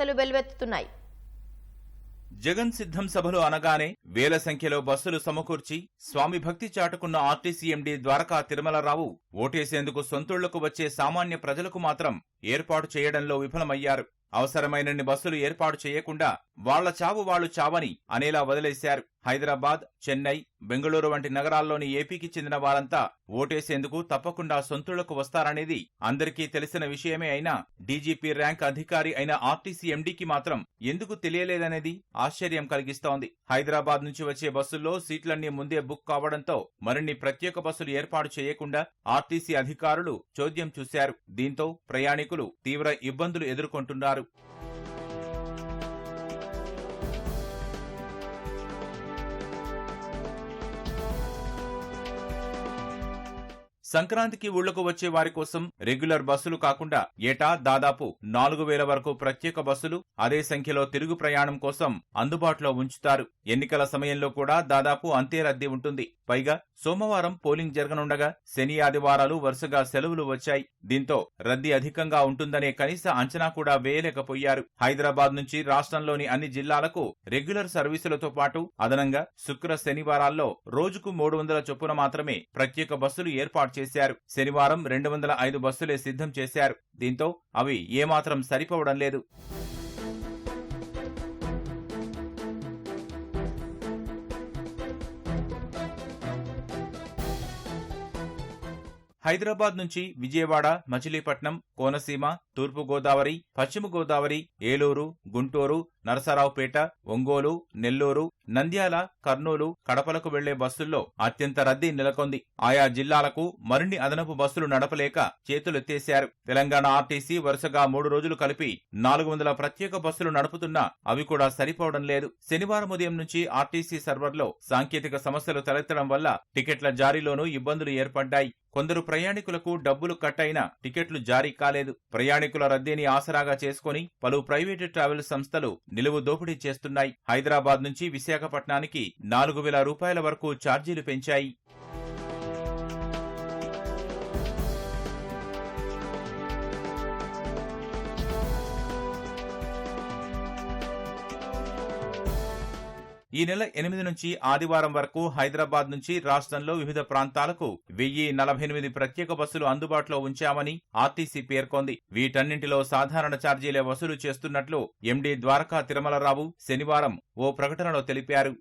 సమస్యలు వెల్లువెత్తుతున్నాయి జగన్ సిద్ధం సభలు అనగానే వేల సంఖ్యలో బస్సులు సమకూర్చి స్వామి భక్తి చాటుకున్న ఆర్టీసీ ఎండీ ద్వారకా తిరుమలరావు ఓటేసేందుకు సొంతూళ్ళకు వచ్చే సామాన్య ప్రజలకు మాత్రం ఏర్పాటు చేయడంలో విఫలమయ్యారు. అవసరమైనన్ని బస్సులు ఏర్పాటు చేయకుండా వాళ్ళ చావు వాళ్ళు చావని అనేలా వదిలేశారు. హైదరాబాద్ చెన్నై బెంగళూరు వంటి నగరాల్లోని ఏపీకి చెందిన వారంతా ఓటేసేందుకు తప్పకుండా సొంతులకు వస్తారనేది అందరికీ తెలిసిన విషయమే అయినా డీజీపీ ర్యాంక్ అధికారి అయిన ఆర్టీసీ ఎండీకి మాత్రం ఎందుకు తెలియలేదనేది ఆశ్చర్యం కలిగిస్తోంది. హైదరాబాద్ నుంచి వచ్చే బస్సుల్లో సీట్లన్నీ ముందే బుక్ కావడంతో మరిన్ని ప్రత్యేక బస్సులు ఏర్పాటు చేయకుండా ఆర్టీసీ అధికారులు చోద్యం చూశారు. దీంతో ప్రయాణికులు తీవ్ర ఇబ్బందులు ఎదుర్కొంటున్నారు. సంక్రాంతికి ఊళ్ళకు వచ్చే వారి కోసం రెగ్యులర్ బస్సులు కాకుండా ఏటా దాదాపు నాలుగు వేల వరకు ప్రత్యేక బస్సులు అదే సంఖ్యలో తిరుగు ప్రయాణం కోసం అందుబాటులో ఉంచుతారు. ఎన్నికల సమయంలో కూడా దాదాపు అంతే రద్దీ ఉంటుంది. పైగా సోమవారం పోలింగ్ జరగనుండగా శని ఆదివారాలు వరుసగా సెలవులు వచ్చాయి. దీంతో రద్దీ అధికంగా ఉంటుందనే కనీస అంచనా కూడా వేయలేకపోయారు. హైదరాబాద్ నుంచి రాష్ట్రంలోని అన్ని జిల్లాలకు రెగ్యులర్ సర్వీసులతో పాటు అదనంగా శుక్ర శనివారాల్లో రోజుకు మూడు వందల చొప్పున మాత్రమే ప్రత్యేక బస్సులు ఏర్పాటు చేశారు. శనివారం రెండు వందల ఐదు బస్సులే సిద్ధం చేశారు. దీంతో అవి ఏమాత్రం సరిపోవడం లేదు. హైదరాబాద్ నుంచి విజయవాడ మచిలీపట్నం కోనసీమ తూర్పు గోదావరి పశ్చిమ గోదావరి ఏలూరు గుంటూరు నరసరావుపేట ఒంగోలు నెల్లూరు నంద్యాల కర్నూలు కడపలకు వెళ్ళే బస్సుల్లో అత్యంత రద్దీ నెలకొంది. ఆయా జిల్లాలకు మరిన్ని అదనపు బస్సులు నడపలేక చేతులెత్తేశారు. తెలంగాణ ఆర్టీసీ వరుసగా మూడు రోజులు కలిపి నాలుగు వందల ప్రత్యేక బస్సులు నడుపుతున్నా అవి కూడా సరిపోవడం లేదు. శనివారం ఉదయం నుంచి ఆర్టీసీ సర్వర్లో సాంకేతిక సమస్యలు తలెత్తడం వల్ల టికెట్ల జారీలోనూ ఇబ్బందులు ఏర్పడ్డాయి. కొందరు ప్రయాణికులకు డబ్బులు కట్ అయినా టికెట్లు జారీ కాలేదు. ప్రయాణికుల రద్దీని ఆసరాగా చేసుకుని పలు ప్రైవేటు ట్రావెల్ సంస్థలు నిలువు దోపిడీ చేస్తున్నాయి. హైదరాబాద్ నుంచి విశాఖపట్నానికి నాలుగు వేల రూపాయల వరకు ఛార్జీలు పెంచాయి. ఈ నెల ఎనిమిది నుంచి ఆదివారం వరకు హైదరాబాద్ నుంచి రాష్ట్రంలో వివిధ ప్రాంతాలకు వెయ్యి నలభై ఎనిమిది ప్రత్యేక బస్సులు అందుబాటులో ఉంచామని ఆర్టీసీ పేర్కొంది. వీటన్నింటిలో సాధారణ ఛార్జీలే వసూలు చేస్తున్నట్లు ఎండీ ద్వారకా తిరుమలరావు శనివారం ఓ ప్రకటనలో తెలిపారు.